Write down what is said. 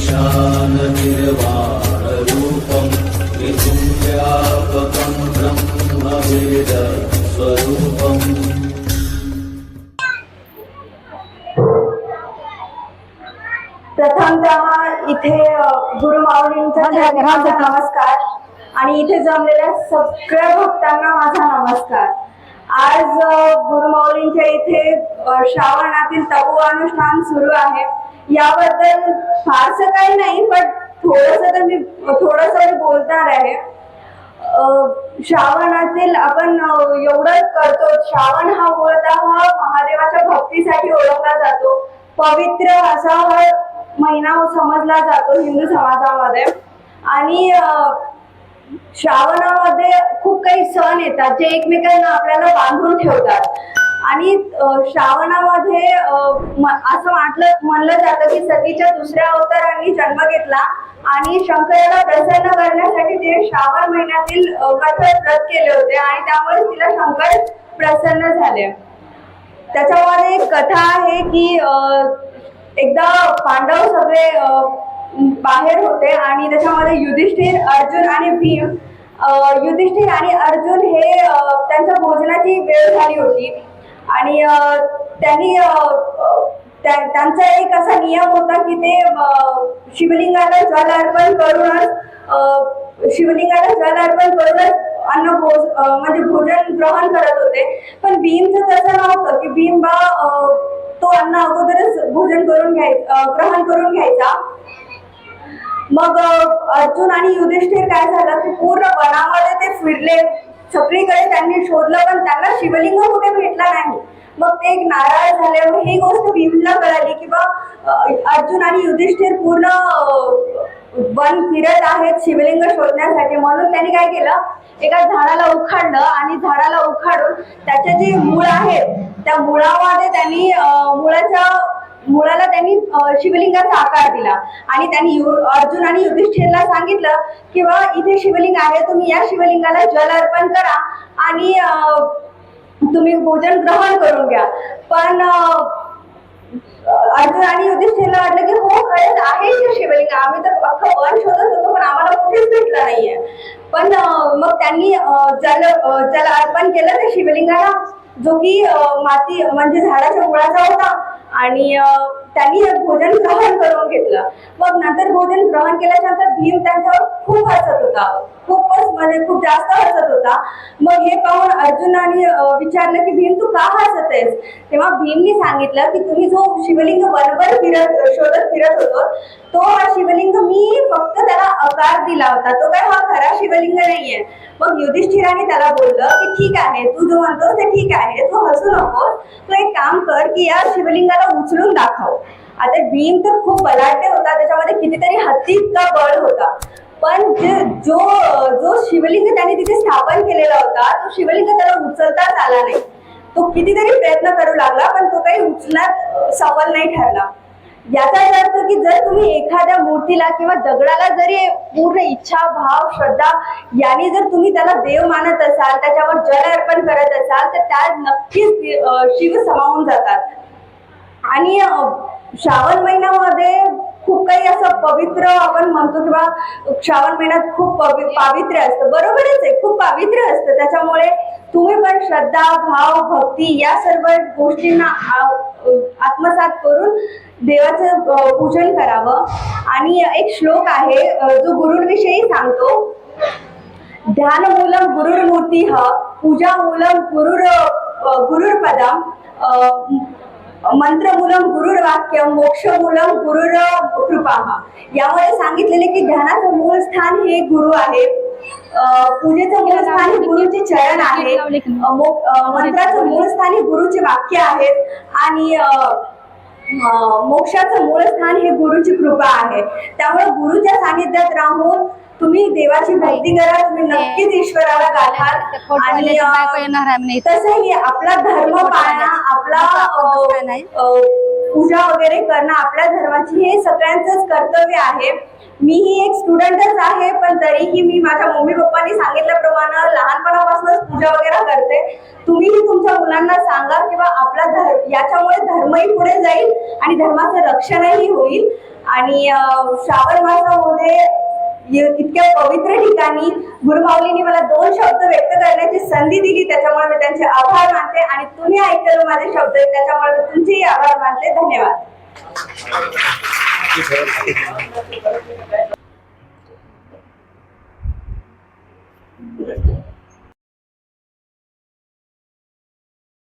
ईशाननिर्वाणरूपं त्रिपुण्यव्यापकं ब्रह्मवेदस्वरूपम् प्रथमतः इथे अ, गुरुमाऊलींचा चरणी माझा नमस्कार. आणि इथे जमलेल्या सगळ्या भक्तांना माझा नमस्कार. आज अ, गुरुमाऊलींच्या इथे श्रावणातील तपोअनुष्ठान सुरू आहे. याबद्दल फारसं काही नाही पण थोडस तर मी थोडस मी बोलणार आहे. श्रावणातील आपण एवढं करतो. श्रावण हा मूळतः महादेवाच्या भक्तीसाठी ओळखला जातो. पवित्र असा हा महिना समजला जातो हिंदू समाजामध्ये. आणि श्रावणामध्ये खूप काही सण येतात जे एकमेकांना आपल्याला बांधून ठेवतात. आणि श्रावणामध्ये म- असं म्हटलं म्हणलं जातं की सतीच्या दुसऱ्या अवतारांनी जन्म घेतला आणि शंकराला प्रसन्न करण्यासाठी ते श्रावण महिन्यातील कठोर व्रत केले होते आणि त्यामुळे तिला शंकर प्रसन्न झाले. त्याच्यामध्ये एक कथा आहे की एकदा पांडव सगळे बाहेर होते आणि त्याच्यामध्ये युधिष्ठिर अर्जुन आणि भीम युधिष्ठिर आणि अर्जुन हे त्यांच्या भोजनाची वेळ झाली होती. आणि त्यांनी त्यांचा एक असा नियम होता की ते शिवलिंगाला जल अर्पण करूनच शिवलिंगाला जल अर्पण करूनच अन्न भोज म्हणजे भोजन ग्रहण करत होते. पण भीमचं तसं नव्हतं की भीम बा तो अन्न अगोदरच भोजन करून घ्याय ग्रहण करून घ्यायचा. मग अर्जुन आणि युधिष्ठिर काय झालं की पूर्ण वनामध्ये ते फिरले. सगळीकडे त्यांनी शोधलं पण त्यांना शिवलिंग कुठे भेटला नाही. मग ते एक नाराज झाल्यामुळे ही गोष्ट भीमला कळाली की बा अर्जुन आणि युधिष्ठिर पूर्ण वन फिरत आहेत शिवलिंग शोधण्यासाठी. म्हणून त्यांनी काय केलं? एका झाडाला उखाडलं आणि झाडाला उखाडून त्याचे जे मूळ आहेत त्या मुळामध्ये त्यांनी मुळाच्या मुळाला त्यांनी शिवलिंगाचा आकार दिला. आणि त्यांनी यु- अर्जुन आणि युधिष्ठिरला सांगितलं की बा इथे शिवलिंग आहे तुम्ही या शिवलिंगाला जल अर्पण करा आणि तुम्ही भोजन ग्रहण करून घ्या. पण अर्जुन आणि युधिष्ठिरला वाटलं की हो खरंच आहे शिवलिंग. आम्ही तर अख्खं वन शोधत होतो पण आम्हाला कुठेच भेटलं नाहीये. पण मग त्यांनी जल जल अर्पण केलं त्या शिवलिंगाला जो की माती म्हणजे झाडाच्या मुळाचा होता आणि त्यांनी भोजन ग्रहण करून घेतलं. मग नंतर भोजन ग्रहण केल्याच्यानंतर भीम त्यांच्यावर खूप हसत होता. खूपच म्हणजे खूप जास्त हसत होता. मग हे पाहून अर्जुनाने विचारलं की भीम तू का हसत आहेस तेव्हा भीमने सांगितलं की तुम्ही जो शिवलिंग वनभर फिरत शोधत फिरत होतो तो हा शिवलिंग मी फक्त त्याला दिला होता. तो काय हा खरा शिवलिंग नाहीये. मग युधिष्ठिराने त्याला बोललं की ठीक आहे तू जो म्हणतोस ते ठीक आहे तू हसू नकोस. तू एक काम कर की या शिवलिंगाला उचलून दाखव. आता भीम तर खूप बलाढ्य होता त्याच्यामध्ये कितीतरी हत्ती इतका बळ होता. पण जे जो जो शिवलिंग त्याने तिथे स्थापन केलेला होता तो शिवलिंग त्याला उचलताच आला नाही. तो कितीतरी प्रयत्न करू लागला पण तो काही उचलण्यात सफल नाही ठरला. याचा अर्थ की जर तुम्ही एखाद्या मूर्तीला किंवा दगडाला जरी पूर्ण इच्छा भाव श्रद्धा याने जर तुम्ही त्याला देव मानत असाल त्याच्यावर जल अर्पण करत असाल तर त्यात नक्कीच शिव समावून जातात. आणि श्रावण महिन्यामध्ये खूप काही असं पवित्र आपण म्हणतो किंवा श्रावण महिन्यात खूप पवि- पावित्र्य असतं. बरोबरच आहे खूप पावित्र्य असतं. त्याच्यामुळे तुम्ही पण श्रद्धा भाव भक्ती या सर्व गोष्टींना आ- आत्मसात करून देवाचं पूजन करावं. आणि एक श्लोक आहे जो गुरुंविषयी सांगतो. ध्यान मूलम गुरुर्मूर्ती पूजामूलं गुरुर अ, गुरुर्पदम अ, मंत्रमूलम गुरुर्वाक्यम मोक्षमूलम गुरुर कृपा. यामध्ये सांगितलेले की ध्यानाचं मूळ स्थान हे गुरु आहे पूजेचं मूळ स्थान हे गुरुचे चरण आहे. मंत्राचं मूळ स्थान हे गुरुचे वाक्य आहेत आणि मोक्षाचं मूळ स्थान हे गुरुची कृपा आहे. त्यामुळे गुरुच्या सानिध्यात राहून तुम्ही देवाची भक्ती करा तुम्ही नक्कीच ईश्वराला गाठाल. आणि अ, तसंही आपला धर्म पाळणं आपला पूजा वगैरे करणं आपल्या धर्माची हे सगळ्यांचंच कर्तव्य आहे. मीही एक स्टुडंटच आहे पण तरीही मी माझ्या मम्मी पप्पांनी सांगितल्याप्रमाणे लहानपणापासूनच पूजा वगैरे करते. तुम्हीही तुमच्या मुलांना सांगा किंवा आपला धर्म याच्यामुळे धर्मही पुढे जाईल आणि धर्माचं रक्षणही होईल. आणि श्रावण मासामध्ये इतक्या पवित्र ठिकाणी गुरुमाऊलीने मला दोन शब्द व्यक्त करण्याची संधी दिली. त्याच्यामुळे मी त्यांचे आभार मानते आणि तुम्ही ऐकलं माझे शब्द त्याच्यामुळे मी तुमचेही आभार मानते. धन्यवाद.